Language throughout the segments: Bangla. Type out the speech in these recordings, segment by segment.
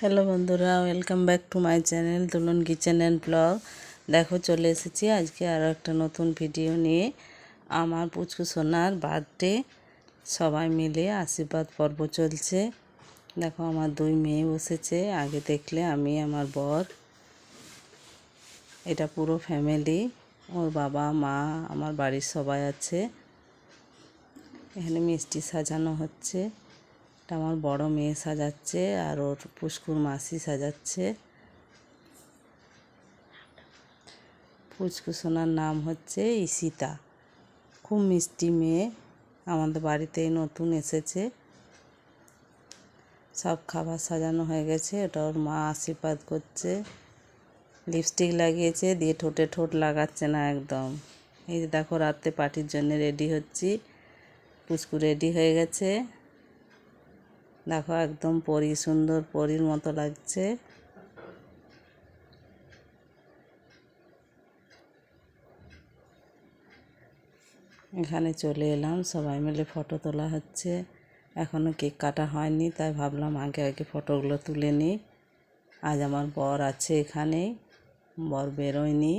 হ্যালো বন্ধুরা, welcome back to my channel Tulon kitchen and blog. দেখো, চলে এসেছি আজকে আরও একটা নতুন ভিডিও নিয়ে। আমার পুচকু সোনার বার্থডে সবাই মিলে আশীর্বাদ পর্ব চলছে। দেখো, আমার দুই মেয়ে বসেছে। আগে দেখলে আমি, আমার বর, এটা পুরো ফ্যামিলি ওর বাবা, মা, আমার বাড়ির সবাই আছে। এখানে মিষ্টি সাজানো হচ্ছে। এটা আমার বড় মেয়ে সাজাচ্ছে আর ওর পুষ্কুর মাসি সাজাচ্ছে। পুচকু সোনার নাম হচ্ছে ইসিতা খুব মিষ্টি মেয়ে, আমাদের বাড়িতেই নতুন এসেছে। সব খাবার সাজানো হয়ে গেছে, এটা ওর মা আশীর্বাদ করছে। লিপস্টিক লাগিয়েছে, দিয়ে ঠোঁটে ঠোঁট লাগাচ্ছে না একদম। এই যে দেখো, রাত্রে পার্টির জন্য রেডি হচ্ছি। পুচকু রেডি হয়ে গেছে। দেখো একদম পরি, সুন্দর পরির মতো লাগছে। এখানে চলে এলাম, সবাই মিলে ফটো তোলা হচ্ছে। এখনও কেক কাটা হয়নি, তাই ভাবলাম আগে আগে ফটোগুলো তুলে নিই। আজ আমার বর আছে এখানে, বর বেরোয়নি।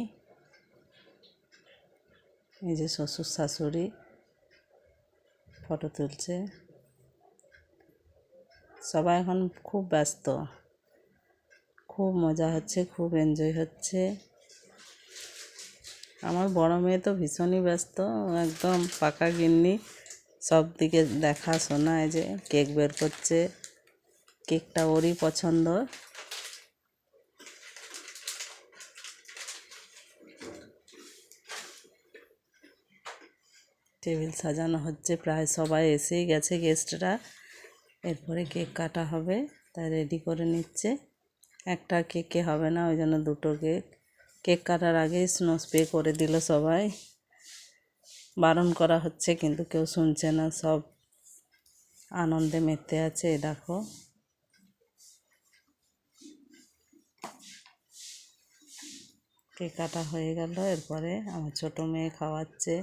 এই যে শ্বশুর শাশুড়ি ফটো তুলছে। সবাই এখন খুব ব্যস্ত। খুব মজা হচ্ছে, খুব এনজয় হচ্ছে। আমার বড় মেয়ে তো ভীষণই ব্যস্ত, একদম পাকা গিন্নি। সব দিকে দেখাশোনা এই যে কেক বের করছে। কেকটা ওরই পছন্দ। টেবিল সাজানো হচ্ছে, প্রায় সবাই এসেই গেছে গেস্টরা এরপরে কেক কাটা হবে, তাই রেডি করে নিচ্ছে। একটা কেকে হবে না, ওই জন্য দুটো কেক। কেক কাটার আগেই স্নো স্প্রে করে দিল সবাই। বারণ করা হচ্ছে, কিন্তু কেউ শুনছে না, সব আনন্দে মেতে আছে দেখো। কেক কাটা হয়ে গেল, এরপরে আমার ছোটো মেয়ে খাওয়াচ্ছে।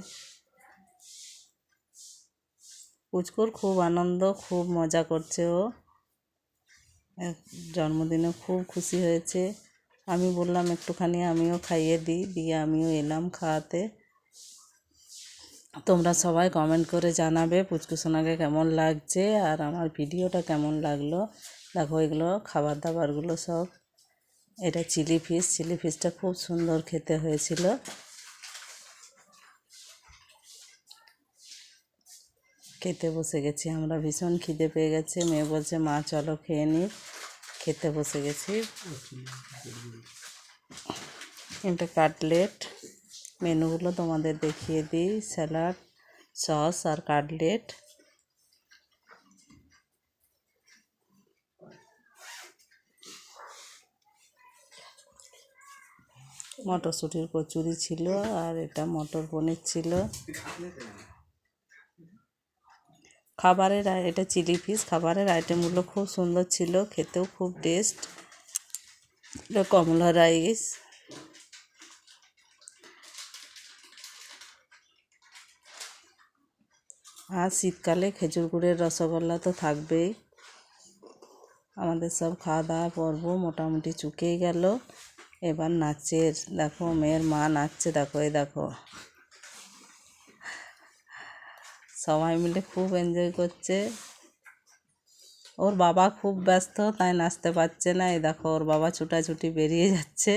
পুচকুর খুব আনন্দ, খুব মজা করছে ও। জন্মদিনে খুব খুশি হয়েছে। আমি বললাম, একটুখানি আমিও খাইয়ে দিই। দিয়ে আমিও এলাম খাওয়াতে। তোমরা সবাই কমেন্ট করে জানাবে পুচকু সোনাকে কেমন লাগছে আর আমার ভিডিওটা কেমন লাগল। দেখো এগুলো খাবার দাবারগুলো সব। এটা চিলি ফিশ। চিলি ফিশটা খুব সুন্দর খেতে হয়েছিল। খেতে বসে গেছি। আমরা ভীষণ খিদে পেয়ে গেছে। মেয়ে বলছে, মা, চলো খেয়ে নি। খেতে বসে গেছি। এটা কাটলেট। মেনুগুলো তোমাদের দেখিয়ে দিই। স্যালাড, সস আর কাটলেট। মটরশুঁটির কচুরি ছিল আর এটা মটর পনির ছিল। খাবারের এটা চিলি ফিশ, খাবারের আইটেমগুলো খুব সুন্দর ছিল, খেতেও খুব টেস্ট এটা কমলা রাইস আর শীতকালে খেজুর গুড়ের রসগোল্লা তো থাকবেই। আমাদের সব খাওয়া দাওয়া পর্ব মোটামুটি চুকেই গেল। এবার নাচের, দেখো মেয়ের মা নাচছে, দেখো, এই দেখো। সবাই মিলে খুব এনজয় করছে। ওর বাবা খুব ব্যস্ত, তাই নাচতে পারছে না। এই দেখো, ওর বাবা ছুটাছুটি বেরিয়ে যাচ্ছে।